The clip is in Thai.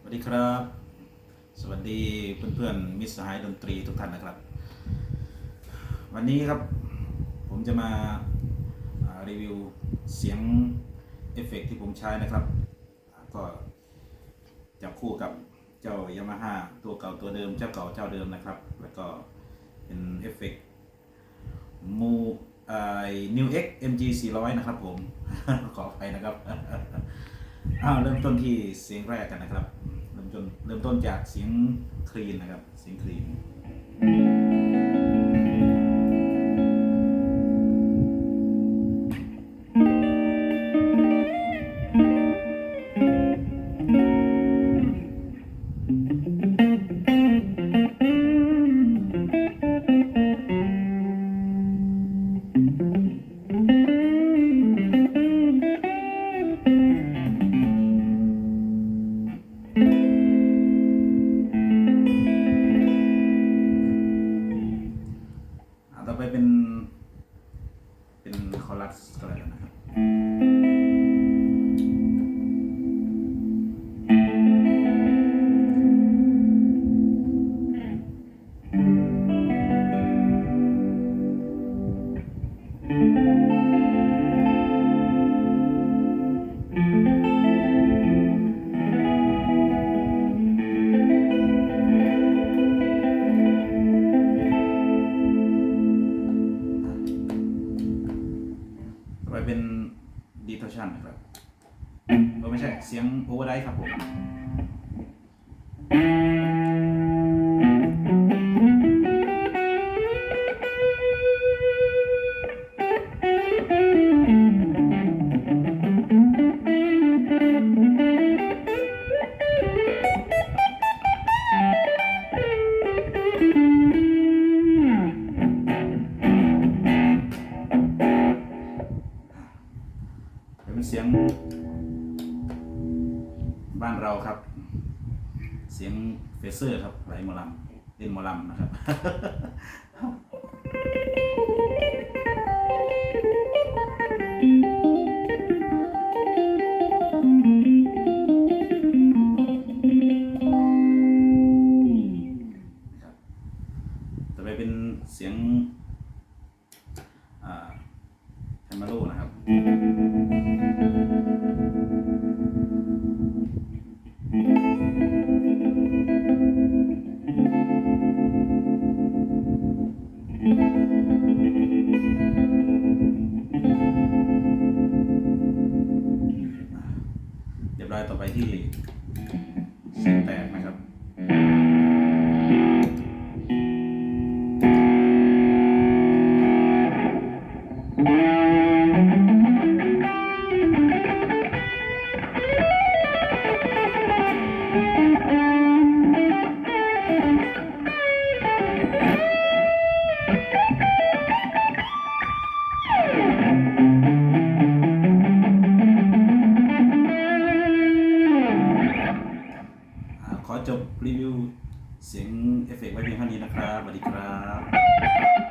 สวัสดีครับ สวัสดีเพื่อนๆมิตรสหายดนตรีทุกท่านนะครับ วันนี้ครับผมจะมารีวิวเสียงเอฟเฟกต์ที่ผมใช้นะครับ ก็จับคู่กับเจ้ายามาฮ่าตัวเก่าตัวเดิมเจ้าเก่าเจ้าเดิมนะครับ แล้วก็เป็นเอฟเฟกต์มูไอ้นิวเอ็ก MG 400นะครับผม ขออภัยนะครับ อ้าวเริ่มต้นที่เสียงแรกกันนะครับ เริ่มต้นเริ่มต้นจากเสียงคลีนนะครับ เสียงคลีน คอรัสก็แล้วกันนะครับต่อ เป็นดีทอชันนะครับเออไม่ใช่เสียงโอเวอร์ไดครับผม เป็นเสียง บ้านเราครับ เสียงเฟเซอร์ครับไหลมอลำเล่นมอลำนะครับนะครับต่อไปเป็นเสียงแทมมาโลนะครับ ที่เสียงแตกนะครับ เสียงเอฟเฟกต์ไว้เพียงเท่านี้นะครับสวัสดีครับ